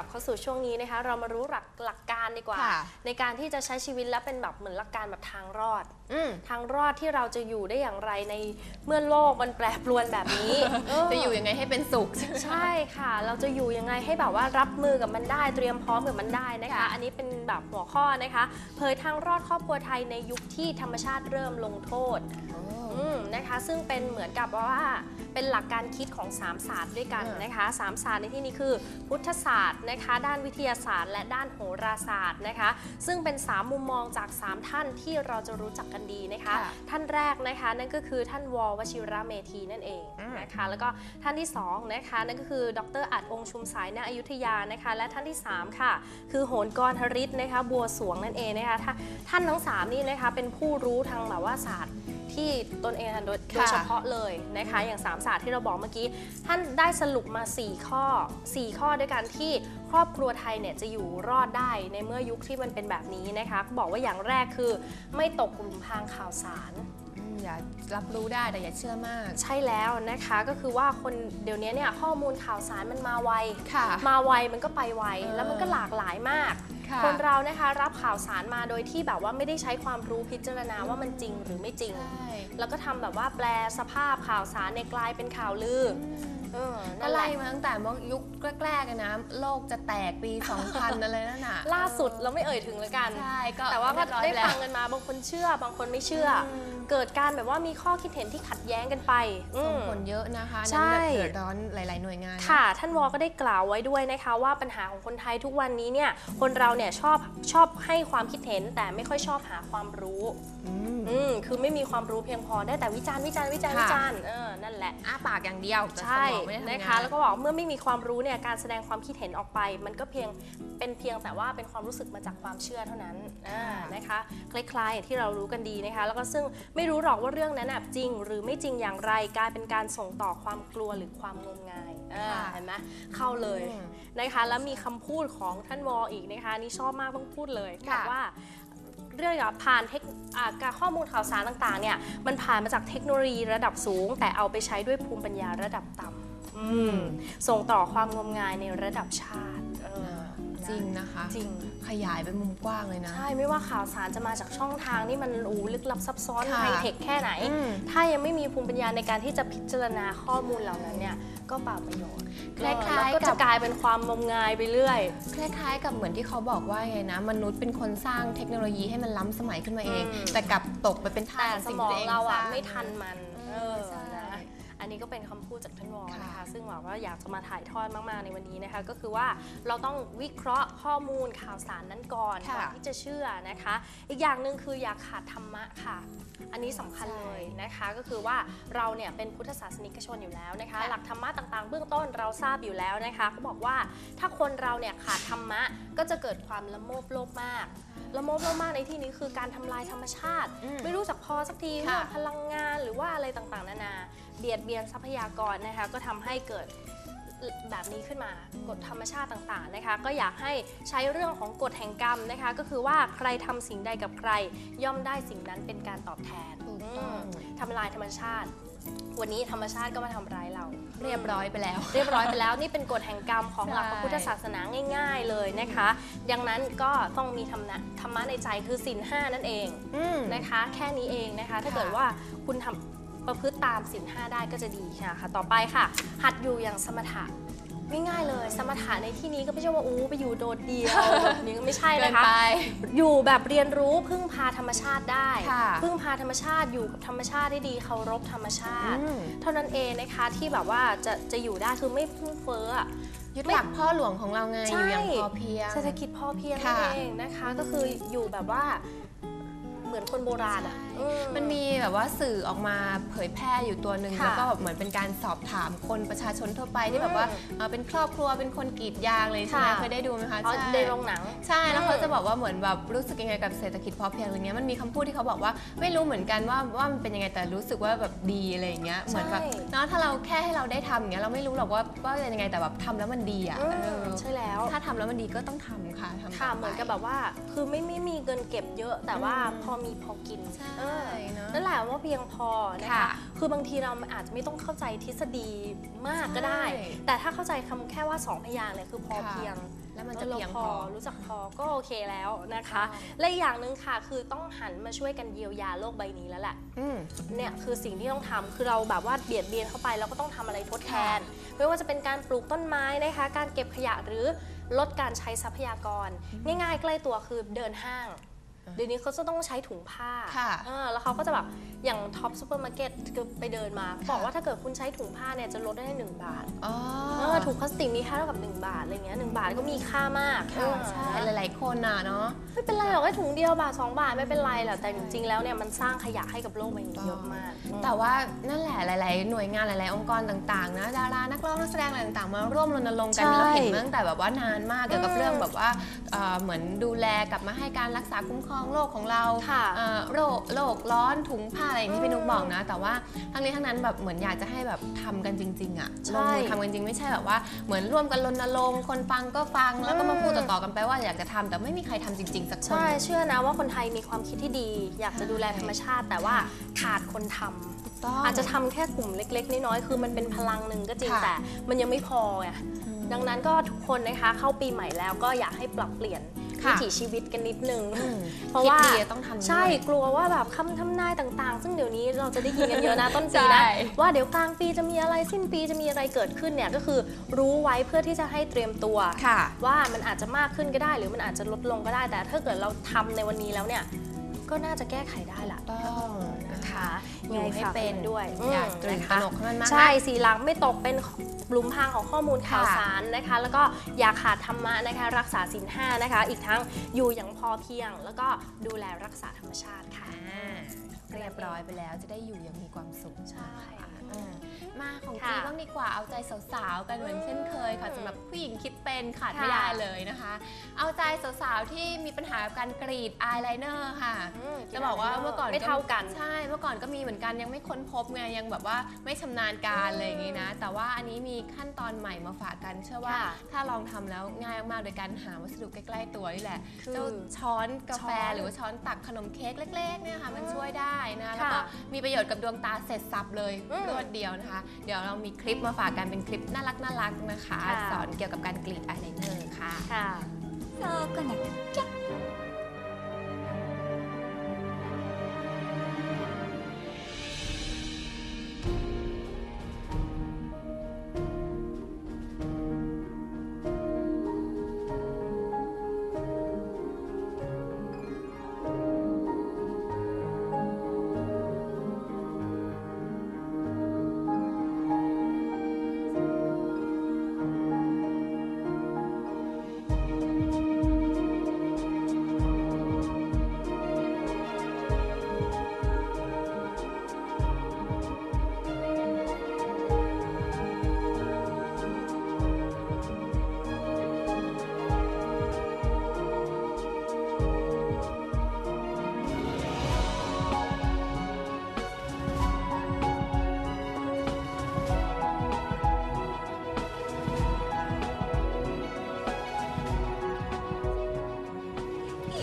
ลับเข้าสู่ช่วงนี้นะคะ เรามารู้หลักหลักการดีกว่า ค่ะในการที่จะใช้ชีวิตและเป็นแบบเหมือนหลักการแบบทางรอดอืมทางรอดที่เราจะอยู่ได้อย่างไรในเมื่อโลกมันแปรปรวนแบบนี้ เจะอยู่ยังไงให้เป็นสุข ใช่ค่ะ เราจะอยู่ยังไงให้แบบว่ารับมือกับมันได้เตรียมพร้อมกับมันได้นะคะ ค่ะ อันนี้เป็นแบบหัวข้อนะคะ เผยทางรอดครอบครัวไทยในยุคที่ธรรมชาติเริ่มลงโทษ อืมนะคะซึ่งเป็นเหมือนกับว่าเป็นหลักการคิดของ 3 ศาสตร์ด้วยกันอ่านนะคะสามศาสตร์ในที่นี้คือพุทธศาสตร์นะคะ ด้านวิทยาศาสตร์ และด้านโหราศาสตร์นะคะ ซึ่งเป็น 3 มุมมองจาก 3 ท่านที่เราจะรู้จักกันดีนะคะค่ะท่านแรกนะคะนั่นก็คือท่านววชิระเมธีนั่นเองอืมนะคะแล้วก็ท่านที่2นะคะนั่นก็คือดรอัดองค์ชุมสายณอยุธยานะคะและท่านที่ 3 ค่ะ คือโหนกรฮริตนะคะบัวสวงนั่นเองนะคะท่าท่านทั้ง 3 นี่นะคะเป็นผู้รู้ทางแบบว่าศาสตร์ ที่ตนเองโดยโดยเฉพาะเลยนะคะ อย่างสามศาสตร์ที่เราบอกเมื่อกี้ ท่านได้สรุปมา 4 ข้อ 4 ข้อด้วยกันที่ครอบครัวไทยเนี่ยจะอยู่รอดได้ในเมื่อยุคที่มันเป็นแบบนี้นะคะเขาบอกว่าอย่างแรกคือไม่ตกหลุมพรางข่าวสาร อืมอย่ารับรู้ได้แต่อย่าเชื่อมาก ใช่แล้วนะคะก็คือว่าคนเดี๋ยวนี้เนี่ยข้อมูลข่าวสารมันมาไวค่ะ มาไวมันก็ไปไวเออแล้วมันก็หลากหลายมากค่ะคนเรานะคะรับข่าวสารมาโดยที่แบบว่าไม่ได้ใช้ความรู้พิจารณาว่ามันจริงหรือไม่จริงใช่แล้วก็ทำแบบว่าแปลสภาพข่าวสารในยกลายเป็นข่าวลือเออก็นั่นแหไล่ละมาตั้งแต่ว่ายุคแรกๆอะนะโลกจะแตกปี 2000 อะไรนั่นน่ะล่าสุดเราไม่เอ่ยถึงแล้วกัน ใช่ก็แต่ว่าก็เรียบร้อยได้แล้วฟังกันมาบางคนเชื่อบางคนไม่เชื่ออม เกิดการแบบว่ามีข้อคิดเห็นที่ขัดแย้งกันไปอืส่งมผลเยอะนะคะใช่นั่นแบบเดือดร้อนหลาย ๆ หน่วยงานนค่ะ ท่านวอก็ได้กล่าวไว้ด้วยนะคะว่าปัญหาของคนไทยทุกวันนี้เนี่ยคนเราเนี่ยชอบชอบให้ความคิดเห็น แต่ไม่ค่อยชอบหาความรู้อืมอืมคือไม่มีความรู้เพียงพอได้แต่วิจารณ์วิจารณ์วิจารณ์ค่ะวิจารณ์เออนั่นแหละอ้าปากอย่างเดียวแต่สใช่มองไม่ได้ทำงานนะคะแล้วก็บอกเมื่อไม่มีความรู้เนี่ยการแสดงความคิดเห็นออกไป มันก็เพียงเป็นเพียงแต่ว่าเป็นความรู้สึกมาจากความเชื่อเท่านั้นอ่านะคะคล้ายๆอย่างที่เรารู้กันดีนะคะ แล้วก็ซึ่งไม่รู้หรอกว่าเรื่องนั้นน่ะจริง หรือไม่จริงอย่างไรกลายเป็นการส่งต่อความกลัวหรือความงมงายอ่าค่ะเห็นไหมเข้าเลยอืมนะคะแล้วมีคำพูดของท่านวออีกนะคะนี่ชอบมากต้องพูดเลยค่ะบอกว่าเรื่องกับผ่านเทคอ่าการข้อมูลข่าวสารต่างๆเนี่ยมันผ่านมาจากเทคโนโลยีระดับสูง แต่เอาไปใช้ด้วยภูมิปัญญาระดับต่ำอืมส่งต่อความงมงายในระดับชาติเออจ ริงนะคะ จริง ขยายไปมุมกว้างเลยนะ ใช่ไม่ว่าข่าวสารจะมาจากช่องทางนี่มันอูลึกลับซับซ้อนค่ะไฮเทคแค่ไหน อืม ถ้ายังไม่มีภูมิปัญญาในการที่จะพิจารณาข้อมูลเหล่านั้นเนี่ยก็เปล่าประโยชน์คล้ายแล้วๆก็กัจะบ กลายเป็นความงมงายไปเรื่อย คล้ายๆ กับเหมือนที่เขาบอกว่าไงนะ มนุษย์เป็นคนสร้างเทคโนโลยีให้มันล้ำสมัยขึ้นมาเอง อืม แต่กลับตกไปเป็นทาแต่สสสิ่งมองที่ตัวเราสอะงไม่ทันมัน เอเอออใช่ นะ อันนี้ก็เป็นคำพูดจากท่านวอนะคะค่ะซึ่งหวังว่าอยากจะมาถ่ายทอดมากๆในวันนี้นะคะ ก็คือว่าเราต้องวิเคราะห์ข้อมูลข่าวสารนั้นก่อนค่ะก่อนที่จะเชื่อนะคะ อีกอย่างหนึ่งคืออย่าขาดธรรมะค่ะ อันนี้สำคัญเลยนะคะ ก็คือว่าเราเนี่ยเป็นพุทธศาสนิกชนอยู่แล้วนะคะ ค่ะ หลักธรรมะต่างๆ เบื้องต้นเราทราบอยู่แล้วนะคะเขาบอกว่าถ้าคนเราเนี่ยขาดธรรมะก็จะเกิดความละโมบโลภมาก ละโมบโลภมากในที่นี้คือการทำลายธรรมชาติอืมไม่รู้จักพอสักทีค่ะเรื่องพลังงานหรือว่าอะไรต่างๆ นานา เบียดเบียนทรัพยากรนะคะก็ทำให้เกิดแบบนี้ขึ้นมากฎธรรมชาติต่างๆนะคะ ก็อยากให้ใช้เรื่องของกฎแห่งกรรมนะคะ ก็คือว่าใครทำสิ่งใดกับใคร ย่อมได้สิ่งนั้นเป็นการตอบแทนถูกต้องมทำลายธรรมชาติ วันนี้ธรรมชาติก็มาทำร้ายเรา เรียบร้อยไปแล้ว เรียบร้อยไปแล้วนี่เป็นกฎแห่งกรรมของหลักใช่พระพุทธศาสนาง่าย ๆ เลยนะคะ ดังนั้นก็ต้องมีธรรมะธรรมะในใจคือศีลห้านั่นเองอืม นะคะ แค่นี้เองนะคะ ถ้าค่ะ เกิดว่าคุณทำประพฤติตามศีลห้าได้ก็จะดีค่ะค่ะต่อไปค่ะ หัดอยู่อย่างสมถะ ง่ายๆเลย สมถะในที่นี้ก็ไม่ใช่ว่าอู้ไปอยู่โดดเดียวแบบนี้ก็ไม่ใช่เกินะนคะไปอยู่แบบเรียนรู้พึ่งพาธรรมชาติได้ค่ะพึ่งพาธรรมชาติอยู่กับธรรมชาติได้ดีเคารพธรรมชาติอืมเท่านั้นเองนะคะที่แบบว่าจะจะอยู่ได้คือไม่ฟุ่มเฟ้ออะยึดหลักพ่อหลวงของเราไงใช่อยู่อย่างพอเพียงเศรษฐกิจพอเพียงค่ะนั่นเองนะคะ ก็คืออยู่แบบว่า เหมือนคนโบราณอะใช่อืมันมีแบบว่าสื่อออกมาเผยแพร่อยู่ตัวหนึ่งค่ะแล้วก็แบบเหมือนเป็นการสอบถามคนประชาชนทั่วไปที่แบบว่าอืมเอ่อเป็นครอบครัวเป็นคนกรีดยางเลยใช่ไหมค่ะ เคยได้ดูไหมคะอ๋อใช่ในโรงหนัง ใช่แล้วอืมเขาจะบอกว่าเหมือนแบบรู้สึกยังไงกับเศรษฐกิจพอเพียงอะไรเงี้ยมันมีคำพูดที่เขาบอกว่าไม่รู้เหมือนกันว่าว่ามันเป็นยังไงแต่รู้สึกว่าแบบดีอะไรอย่างเงี้ยเหมือนแบบเนาะถ้าเราแค่ให้เราได้ทำอย่างเงี้ยเราไม่รู้หรอกว่าว่าเป็นยังไงแต่แบบทำแล้วมันดีอะอืมเออใช่แล้ว ถ้าทำแล้วมันดีก็ต้องทำค่ะทำค่ะต่ไป เหมือนกับแบบว่าคือไม่ไม่มีเงินเก็บเยอะ แต่ว่าอืมพอมีพอกินใช่เออเนอะนั่นแหละว่าเพียงพอนะคะค่ะคือบางทีเราอาจจะไม่ต้องเข้าใจทฤษฎีมากก็ได้ ใช่ แต่ถ้าเข้าใจคำแค่ว่าสองพยางค์เนี่ยคือพอค่ะเพียง แล้วมันจะออเพียงราพอรู้จักพอก็โอเคแล้วนะคะใช่และอีกอย่างหนึ่งค่ะ คือต้องหันมาช่วยกันเยียวยาโลกใบนี้แล้วแหละ อืม เนี่ยคือสิ่งที่ต้องทำคือเราแบบว่าเบียดเบียนเข้าไปเราก็ต้องทำอะไรทดแทน ไม่ว่าจะเป็นการปลูกต้นไม้นะคะ การเก็บขยะหรือลดการใช้ทรัพยากร ง่ายๆ ใกล้ตัวคือเดินห้าง เดี๋ยวนี้เขาจะต้องใช้ถุงผ้าค่ะเออแล้วเขาก็จะแบบอย่างท็อปซูเปอร์มาร์เก็ตคือไปเดินมาบอกว่าถ้าเกิดคุณใช้ถุงผ้าเนี่ยจะลดได้หนึ่งบาทอ๋อเออถุงพลาสติกมีค่าเท่ากับ 1 บาทอะไรเงี้ยหบาทก็มีค่ามากค่ะเออใช่หลาย ๆ คนน่ะเนาะไม่เป็นไรหรอกแค่ถุงเดียวบาท 2 บาทไม่เป็นไรแหละแต่จริง ๆ แล้วเนี่ยมันสร้างขยะให้กับโลกใบนี้เยอะมาก แต่ว่านั่นแหละหลาย ๆ หน่วยงานหลาย ๆ องค์กรต่าง ๆ นะดารานักร้องนักแสดงอะไรต่าง ๆ มาร่วมรณรงค์กันใช่เราเห็นมาตั้งแต่แบบว่านานมากเกี่ยวกับอืมเรื่องแบบว่าเอ่อเหมือนดูแลกลับมาให้การรักษาคุ้มครองโลกของเราค่ะเอ่อโรคโลกร้อนถุงผ้าอะไรอย่างที่พี่นุ๊กบอกนะ แต่ว่าทั้งนี้ทั้งนั้นแบบเหมือนอยากจะให้แบบทำกันจริง ๆอะใช่ลงมือทำกันจริงไม่ใช่แบบว่าเหมือนร่วมกันรณรงค์คนฟังก็ฟังแล้วก็มาพูดต่อๆกันไปว่าอยากจะทำแต่ไม่มีใครทำจริง ๆ สักคนใช่เชื่อนะว่าคนไทยมีความคิดที่ดี อยากจะดูแลธรรมชาติ แต่ว่าขาดคนทำต้องอาจจะทำแค่กลุ่มเล็ก ๆ น้อยๆคือมันเป็นพลังหนึ่งก็จริงค่ะแต่มันยังไม่พอไงดังนั้นก็ทุกคนนะคะเข้าปีใหม่แล้วก็อยากให้ปรับเปลี่ยนค่ะ วิถีชีวิตกันนิดนึงอืมเพราะว่าคิดดีต้องทำด้วยใช่กลัวว่าแบบคำทำนายต่างๆ ซึ่งเดี๋ยวนี้เราจะได้ยินกันเยอะนะต้นปีใช่นะว่าเดี๋ยวกลางปีจะมีอะไรสิ้นปีจะมีอะไรเกิดขึ้นเนี่ยก็คือรู้ไว้เพื่อที่จะให้เตรียมตัวค่ะว่ามันอาจจะมากขึ้นก็ได้ หรือมันอาจจะลดลงก็ได้แต่ถ้าเกิดเราทำในวันนี้แล้วเนี่ย ก็น่าจะแก้ไขได้ละต้องนะคะอยู่ให้เป็นด้วยอย่าอืมตื่นนะตคะระหนกให้มันมากใช่สีหลังไม่ตกเป็นหลุมพรางของข้อมูลข่าวค่ะสารนะคะ แล้วก็อย่าขาดธรรมะนะคะ รักษาศีลห้านะคะ อีกทั้งอยู่อย่างพอเพียง แล้วก็ดูแลรักษาธรรมชาติค่ะอ่าเรียบร้อยไปแล้วจะได้อยู่อย่างมีความสุขใช่ อืมมาของค่ะจีบ้างดีกว่าเอาใจสาวๆกันเหมือนเช่นเคยค่ะอืมสำหรับผู้หญิงคิดเป็นขาดค่ะไม่ได้เลยนะคะ เอาใจสาวๆที่มีปัญหากับการกรีดอายไลเนอร์ค่ะอืมจะบอกว่าเมื่อก่อนไม่เท่ากัน ใช่เมื่อก่อนก็มีเหมือนกันยังไม่ค้นพบไงยังแบบว่าไม่ชำนาญการอะไรอย่างนี้นะ แต่ว่าอันนี้มีขั้นตอนใหม่มาฝากกัน เชื่อว่าค่ะ ถ้าลองทำแล้วง่ายมากๆโดยการหาวัสดุใกล้ๆตัวนี่แหละคือเจ้าช้อนกาแฟช้อนหรือว่าช้อนตักขนมเค้กเล็กๆเนี่ยค่ะมันช่วยได้นะแล้วก็ค่ะมีประโยชน์กับดวงตาเสร็จสับเลยอืมรวดเดียวนะคะ เดี๋ยวเรามีคลิปมาฝากกันเป็นคลิปน่ารักน่ารักๆนะคะ ค่ะ สอนเกี่ยวกับการกรีดอายไลเนอร์ค่ะ ค่ะ そうこなくっちゃ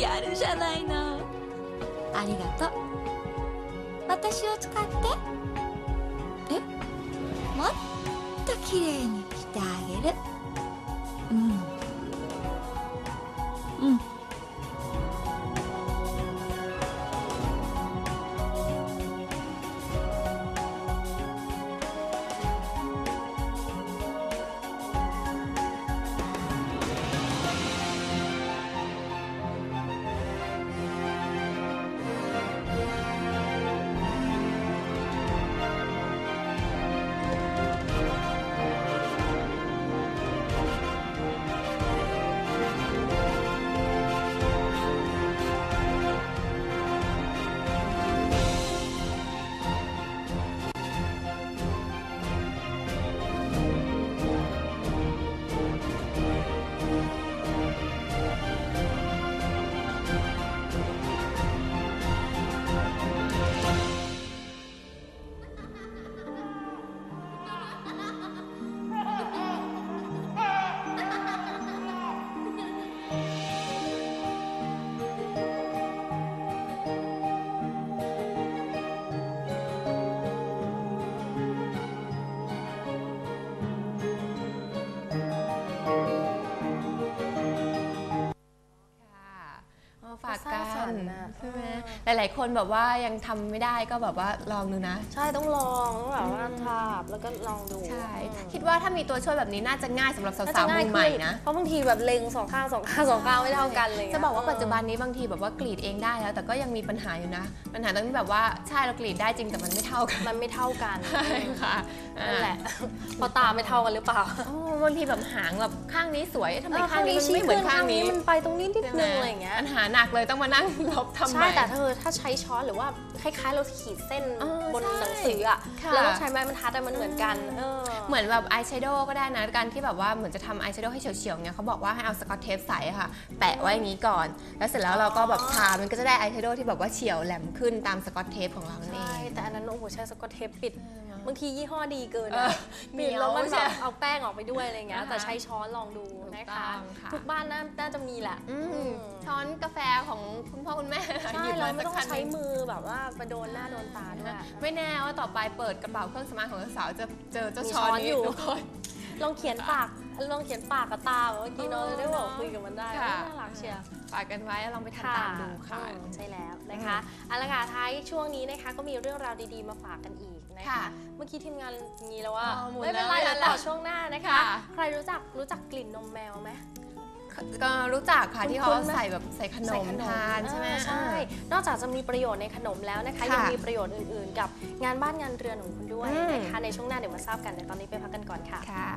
やるじゃないの。ありがとう。私を使って。え？もっと綺麗にしてあげる。 หลาย ๆ คนแบบว่ายังทำไม่ได้ก็แบบว่าลองดูนะ ใช่ต้องลองต้องแบบว่าทาบแล้วก็ลองดูใช่อืมคิดว่าถ้ามีตัวช่วยแบบนี้น่าจะง่ายสำหรับน่าสาจะวๆง่ายมือใหขึ้ม่นนะ เพราะบางทีแบบเล็งสองข้างสองข้างสองข้างไม่เท่ากันเลย จะบอกว่าปัจจุบันนี้บางทีแบบว่ากรีดเองได้แล้ว แต่ก็ยังมีปัญหาอยู่นะ ปัญหาตรงที่แบบว่าใช่เรากรีดได้จริงแต่มันไม่เท่ากันมันไม่เท่ากันใช่ค่ะนั่นแหละเพราะตาไม่เท่ากันหรือเปล่าโอ้บางทีแบบหางแบบข้างนี้สวยทำไมเออข้างนี้มันไม่เหมือนข้างนี้มันไปตรงนี้นิดใช่ไหมนึงอะไรอย่างเงี้ย ปัญหาหนักเลยต้องมานั่งลบทำไมใช่แต่เธอถ้าใช้ช้อนหรือว่าคล้ายๆเราขีดเส้นเออบนใช่หนังสืออะค่ะแล้วต้องใช้ไม้บรรทัดอะมันเหมือนกันเออเหมือนแบบอายแชโดว์ก็ได้นะการที่แบบว่าเหมือนจะทำอายแชโดว์ให้เฉียวๆเนี่ยเขาบอกว่าให้เอาสกอตเทปใสอะค่ะ แปะไว้อย่างนี้ก่อน แล้วเสร็จแล้วเราก็แบบทามันก็จะได้อายแชโดว์ที่แบบว่าเฉียวแหลมขึ้นตามสกอตเทปของเรานั่นเอใช่งแต่อันนั้นโอ้โหใช้สกอตเทปปิด บางทียี่ห้อดีเกินเออะอปิดแล้วมันเหนีแบยวบใช่เอาแป้งออกไปด้วยอะไรเงี้ยนะคะแต่ใช้ช้อนลองดูนะคะถูกต้องค่ะทุกบ้านน่าน่าจะมีแหละอือืมมช้อนกาแฟของคุณพ่อคุณแม่ใช่หยิบเรามาไม่สักต้องคันหใช้นึ่งมือแบบว่าไปโดนหน้าโดนตาด้วยไม่แน่ว่าต่อไปเปิดกระเป๋าเครื่องสำอางของสาวๆจะเจอเจ้ามีช้อนช้อนนี้อยู่ทุกคนลองเขียนปากลองเขียนปากกับตาแบบเมื่อกี้เนาะเออจะได้บอกคุยกับมันได้ค่ะน่ารักเชียร์ฝากกันไว้ลองไปทำตามดูค่ะอืมใช่แล้วนะคะเอาละค่ะท้ายช่วงนี้นะคะก็มีเรื่องราวดีๆมาฝากกันอีก นะคะค่ะเมื่อกี้ทีมงานงี้แล้วว่าอ๋อหมุนไม่เป็นไรแล้วเดี๋ยวต่อแล้วช่วงหน้านะคะค่ะใครรู้จักรู้จักกลิ่นนมแมวไหมก็รู้จักค่ะที่เขาคุ้นๆไหมใส่แบบใส่ขนใส่มทานใช่ไหมอ่าใช่ นอกจากจะมีประโยชน์ในขนมแล้วนะคะค่ะยังมีประโยชน์อื่นๆ กับงานบ้านงานเรือนของคุณด้วยอืมนะคะในช่วงหน้าเดี๋ยวมาทราบกันแต่ตอนนี้ไปพักกันก่อนค่ะค่ะ